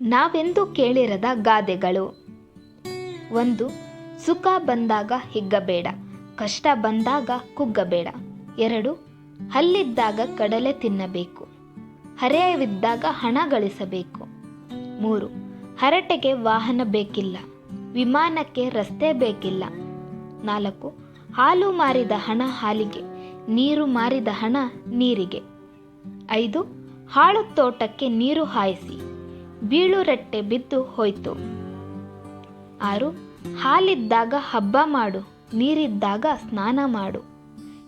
ನಾವೆಂದೂ ಕೇಳಿರದ ಗಾದೆಗಳು? ಒಂದು, ಸುಖ ಬಂದಾಗ ಹಿಗ್ಗಬೇಡ, ಕಷ್ಟ ಬಂದಾಗ ಕುಗ್ಗಬೇಡ. ಎರಡು, ಹಲ್ಲಿದ್ದಾಗ ಕಡಲೆ ತಿನ್ನಬೇಕು, ಹರೆಯವಿದ್ದಾಗ ಹಣ ಗಳಿಸಬೇಕು. ಮೂರು, ಹರಟೆಗೆ ವಾಹನ ಬೇಕಿಲ್ಲ, ವಿಮಾನಕ್ಕೆ ರಸ್ತೆ ಬೇಕಿಲ್ಲ. ನಾಲ್ಕು, ಹಾಲು ಮಾರಿದ ಹಣ ಹಾಲಿಗೆ, ನೀರು ಮಾರಿದ ಹಣ ನೀರಿಗೆ. ಐದು, ಹಾಳು ತೋಟಕ್ಕೆ ನೀರು ಹಾಯಿಸಿ ಬೀಳು ರಟ್ಟೆ ಬಿದ್ದು ಹೋಯ್ತು. ಆರು, ಹಾಲಿದ್ದಾಗ ಹಬ್ಬ ಮಾಡು, ನೀರಿದ್ದಾಗ ಸ್ನಾನ ಮಾಡು.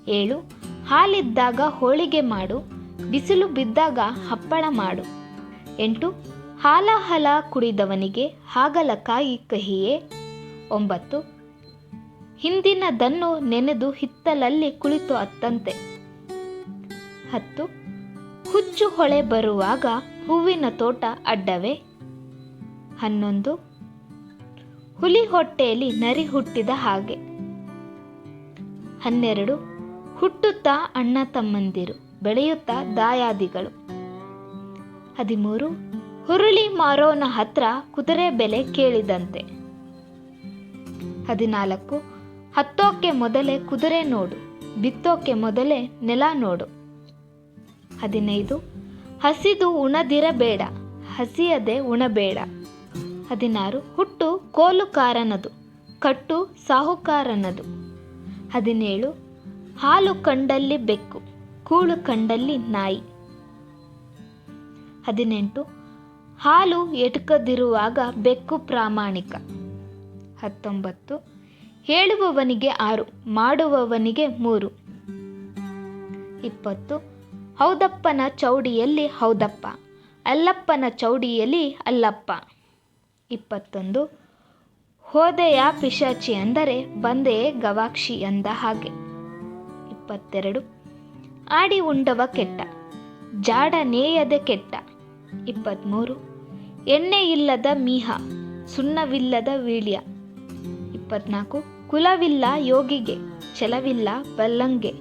ಏಳು, ಹಾಲಿದ್ದಾಗ ಹೋಳಿಗೆ ಮಾಡು, ಬಿಸಿಲು ಬಿದ್ದಾಗ ಹಪ್ಪಳ ಮಾಡು. ಎಂಟು ಹಾಲ ಹಲ ಕುಡಿದವನಿಗೆ ಹಾಗಲಕಾಯಿ ಕಹಿಯೇ. ಒಂಬತ್ತು, ಹಿಂದಿನದನ್ನು ನೆನೆದು ಹಿತ್ತಲಲ್ಲಿ ಕುಳಿತು ಅತ್ತಂತೆ. ಹತ್ತು ಹುಚ್ಚು ಹೊಳೆ ಬರುವಾಗ ಹೂವಿನ ತೋಟ ಅಡ್ಡವೇ? ಹನ್ನೊಂದು. ಹುಲಿ ಹೊಟ್ಟೆಯಲ್ಲಿ ನರಿ ಹುಟ್ಟಿದ ಹಾಗೆ. ಹನ್ನೆರಡು. ಹುಟ್ಟುತ್ತಾ ಅಣ್ಣ ತಮ್ಮಂದಿರು, ಬೆಳೆಯುತ್ತಾ ದಾಯಾದಿಗಳು. ಹದಿಮೂರು. ಹುರುಳಿ ಮಾರೋನ ಹತ್ರ ಕುದುರೆ ಬೆಲೆ ಕೇಳಿದಂತೆ. ಹದಿನಾಲ್ಕು. ಹತ್ತೋಕ್ಕೆ ಮೊದಲೇ ಕುದುರೆ ನೋಡು ಬಿತ್ತೋಕ್ಕೆ ಮೊದಲೇ ನೆಲ ನೋಡು. ಹದಿನೈದು. ಹಸಿದು ಉಣದಿರಬೇಡ, ಹಸಿಯದೆ ಉಣಬೇಡ. ಹದಿನಾರು. ಹುಟ್ಟು ಕೋಲುಕಾರನದು, ಕಟ್ಟು ಸಾಹುಕಾರನದು. ಹದಿನೇಳು. ಹಾಲು ಕಂಡಲ್ಲಿ ಬೆಕ್ಕು, ಕೂಳು ಕಂಡಲ್ಲಿ ನಾಯಿ. ಹದಿನೆಂಟು. ಹಾಲು ಎಟುಕದಿರುವಾಗ ಬೆಕ್ಕು ಪ್ರಾಮಾಣಿಕ. ಹತ್ತೊಂಬತ್ತು. ಹೇಳುವವನಿಗೆ ಆರು, ಮಾಡುವವನಿಗೆ ಮೂರು. ಇಪ್ಪತ್ತು. ಹೌದಪ್ಪನ ಚೌಡಿಯಲ್ಲಿ ಹೌದಪ್ಪ, ಅಲ್ಲಪ್ಪನ ಚೌಡಿಯಲ್ಲಿ ಅಲ್ಲಪ್ಪ. ಇಪ್ಪತ್ತೊಂದು. ಹೋದೆಯ ಪಿಶಾಚಿ ಅಂದರೆ ಬಂದೆಯೇ ಗವಾಕ್ಷಿ ಅಂದ ಹಾಗೆ. ಇಪ್ಪತ್ತೆರಡು. ಆಡಿ ಉಂಡವ ಕೆಟ್ಟ, ಜಾಡ ನೇಯದೆ ಕೆಟ್ಟ. ಇಪ್ಪತ್ತ್ಮೂರು ಎಣ್ಣೆ ಇಲ್ಲದ ಮೀಹ, ಸುಣ್ಣವಿಲ್ಲದ ವೀಳ್ಯ. ಇಪ್ಪತ್ನಾಲ್ಕು. ಕುಲವಿಲ್ಲ ಯೋಗಿಗೆ, ಛಲವಿಲ್ಲ ಬಲ್ಲಂಗೆ.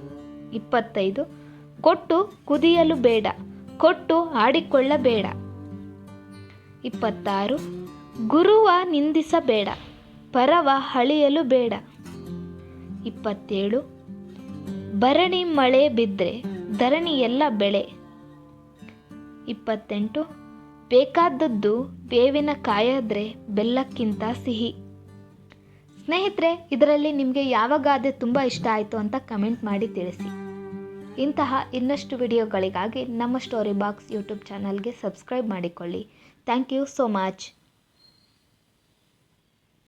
ಇಪ್ಪತ್ತೈದು. ಕೊಟ್ಟು ಕುದಿಯಲು ಬೇಡ, ಕೊಟ್ಟು ಆಡಿಕೊಳ್ಳಬೇಡ. ಇಪ್ಪತ್ತಾರು, ಗುರುವ ನಿಂದಿಸಬೇಡ, ಪರವ ಹಳಿಯಲು ಬೇಡ. ಇಪ್ಪತ್ತೇಳು, ಭರಣಿ ಮಳೆ ಬಿದ್ದರೆ ಧರಣಿ ಎಲ್ಲ ಬೆಳೆ. ಇಪ್ಪತ್ತೆಂಟು, ಬೇಕಾದದ್ದು ಬೇವಿನ ಕಾಯಾದ್ರೆ ಬೆಲ್ಲಕ್ಕಿಂತ ಸಿಹಿ. ಸ್ನೇಹಿತರೆ, ಇದರಲ್ಲಿ ನಿಮಗೆ ಯಾವ ಗಾದೆ ತುಂಬ ಇಷ್ಟ ಆಯಿತು ಅಂತ ಕಮೆಂಟ್ ಮಾಡಿ ತಿಳಿಸಿ. ಇಂತಹ ಇನ್ನಷ್ಟು ವಿಡಿಯೋಗಳಿಗಾಗಿ ನಮ್ಮ ಸ್ಟೋರಿ ಬಾಕ್ಸ್ ಯೂಟ್ಯೂಬ್ ಚಾನಲ್ಗೆ ಸಬ್ಸ್ಕ್ರೈಬ್ ಮಾಡಿಕೊಳ್ಳಿ. Thank you so much